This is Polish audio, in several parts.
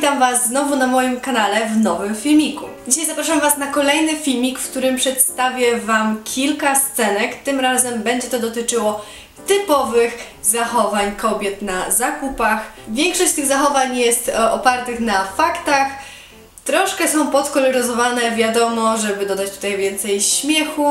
witam Was znowu na moim kanale w nowym filmiku. Dzisiaj zapraszam Was na kolejny filmik, w którym przedstawię Wam kilka scenek. Tym razem będzie to dotyczyło typowych zachowań kobiet na zakupach. Większość z tych zachowań jest e, opartych na faktach. Troszkę są podkoloryzowane, wiadomo, żeby dodać tutaj więcej śmiechu.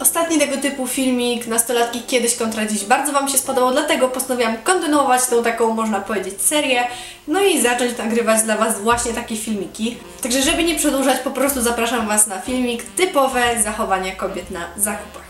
Ostatni tego typu filmik, nastolatki kiedyś kontra dziś, bardzo Wam się spodobał, dlatego postanowiłam kontynuować tą taką, można powiedzieć, serię, no i zacząć nagrywać dla Was właśnie takie filmiki. Także żeby nie przedłużać, po prostu zapraszam Was na filmik typowe zachowania kobiet na zakupach.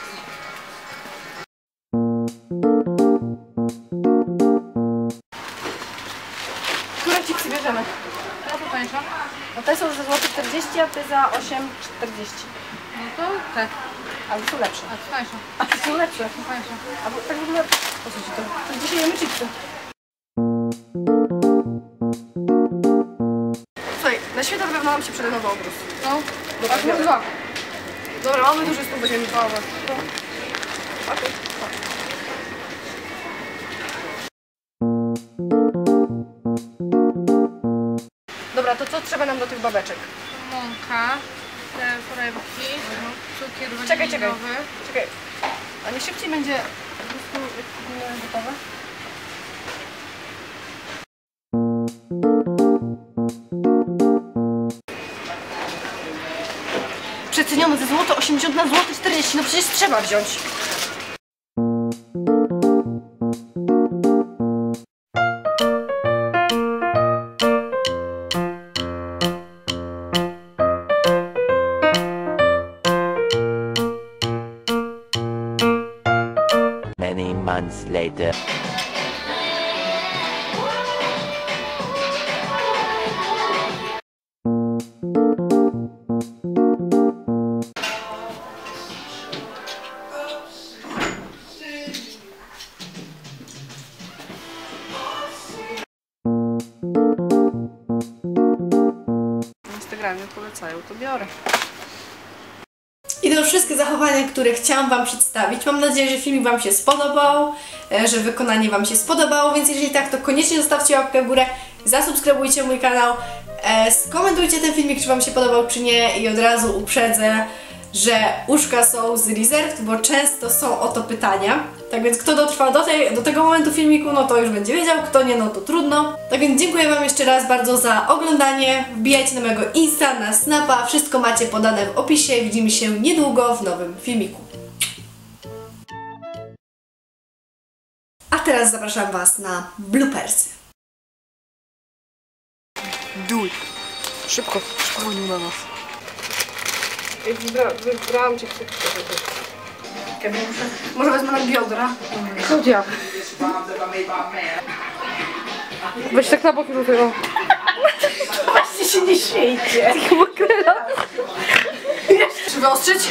Dobra. Chipsy bierzemy? No to tańsza. No te są za złoty 40, a te za 8,40. No to tak. Ale są lepsze. A to tańsza. A te są lepsze. To. A bo tak w ogóle... Po co ci to? To dzisiaj jemy chipsy. Słuchaj, na święta na pewno nam się przyda nowy obróz. No. Dobra, tu dwa. Dobra, mamy duży stół, weźmiemy dwa. Okej. Dobra, to co trzeba nam do tych babeczek? Mąka. Te foremki. Cukier Czekaj, czekaj. Czekaj, a nie szybciej będzie po prostu gotowe? Przecenione ze złoto 80 na złoto 40, no przecież trzeba wziąć. Months later. Instagramie polecają, to biorę. I to już wszystkie zachowania, które chciałam Wam przedstawić. Mam nadzieję, że filmik Wam się spodobał, e, że wykonanie Wam się spodobało, więc jeżeli tak, to koniecznie zostawcie łapkę w górę, zasubskrybujcie mój kanał, e, skomentujcie ten filmik, czy Wam się podobał, czy nie i od razu uprzedzę, że uszka są z reserved, bo często są o to pytania. Tak więc kto dotrwał do, tej, do tego momentu filmiku, no to już będzie wiedział, kto nie, no to trudno. Tak więc dziękuję Wam jeszcze raz bardzo za oglądanie. Wbijajcie na mojego Insta, na Snapa, wszystko macie podane w opisie. Widzimy się niedługo w nowym filmiku. A teraz zapraszam Was na bloopersy. Duj. Szybko, szybko nie na nas. Wybra, wybrałam Ci Może wezmę na biodra? Klaudia. Weź tak na bok do tego. Właśnie się nie śmiejcie. Czy wyostrzyć?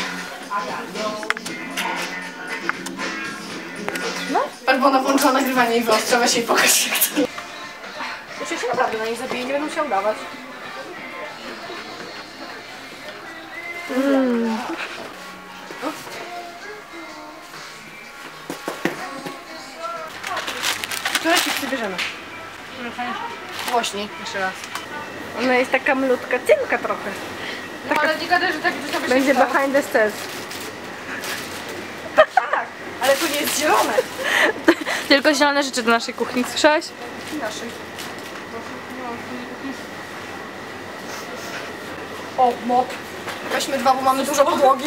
No. Patrz, bo ona włączyła nagrywanie i wyostrza, weź jej pokaż jak to. Muszę się naprawdę na nich zabije, nie będę musiał udawać. Które chipsy bierzemy? Głośniej, jeszcze raz. Ona jest taka malutka, cynka trochę. No ale nie gadaj, że tak to sobie Będzie się behind the scenes. Tak, ale to nie jest zielone. Tylko zielone rzeczy do naszej kuchni, słyszałaś? Naszej. O, mop. Weźmy dwa, bo mamy dużo podłogi.